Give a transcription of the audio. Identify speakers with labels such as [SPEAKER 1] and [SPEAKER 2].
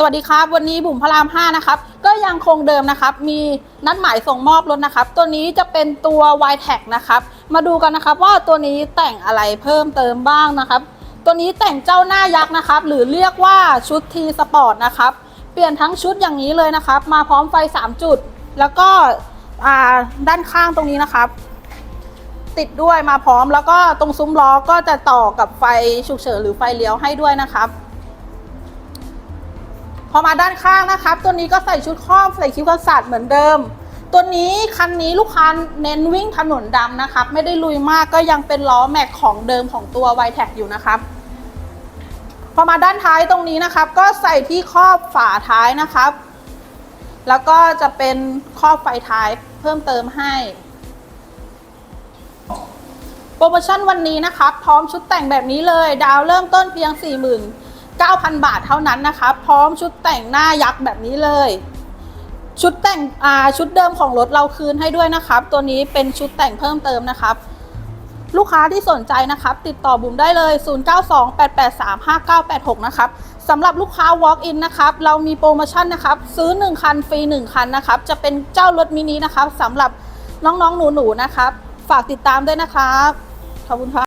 [SPEAKER 1] สวัสดีครับ วันนี้บุ๋มพระราม 5 นะครับ ก็ยังคงเดิมนะครับ มีนัดหมายส่งมอบรถนะครับ ตัวนี้จะเป็นตัว y t e c นะครับ มาดูกันนะครับว่าตัวนี้แต่งอะไรเพิ่มเติมบ้างนะครับ ตัวนี้แต่งเจ้าหน้ายักษ์นะครับ หรือเรียกว่าชุด T Sport นะครับ เปลี่ยนทั้งชุดอย่างนี้เลยนะครับ มาพร้อมไฟ 3 จุด แล้วก็ด้านข้างตรงนี้นะครับ ติดด้วยมาพร้อมแล้วก็ตรงซุ้มล้อก็จะต่อกับไฟฉุกเฉินหรือไฟเลี้ยวให้ด้วยนะครับ พอมาด้านข้างนะครับ ตัวนี้ก็ใส่ชุดครอบใส่คิ้วกันศาสตร์เหมือนเดิม ตัวนี้คันนี้ลูกค้าเน้นวิ่งถนนดำนะครับ ไม่ได้ลุยมากก็ยังเป็นล้อแม็กของเดิมของตัว y t e c อยู่นะครับพอมาด้านท้ายตรงนี้นะครับ ก็ใส่ที่ครอบฝาท้ายนะครับ แล้วก็จะเป็นครอบไฟท้ายเพิ่มเติมให้โปรโมชั่นวันนี้นะครับ พร้อมชุดแต่งแบบนี้เลย ดาวเริ่มต้นเพียง 9,000 บาทเท่านั้นนะคะ พร้อมชุดแต่งหน้ายักษ์แบบนี้เลย ชุดแต่งอ่าชุดเดิมของรถเราคืนให้ด้วยนะครับ ตัวนี้เป็นชุดแต่งเพิ่มเติมนะครับ ลูกค้าที่สนใจนะครับ ติดต่อบุ๋มได้เลย 0928835986 นะครับสำหรับลูกค้า walk in นะครับ เรามีโปรโมชั่นนะครับ ซื้อ 1 คันฟรี 1 คันนะครับ จะเป็นเจ้ารถมินินะครับสำหรับน้องๆหนูๆนะครับ ฝากติดตามด้วยนะครับ ขอบคุณครับ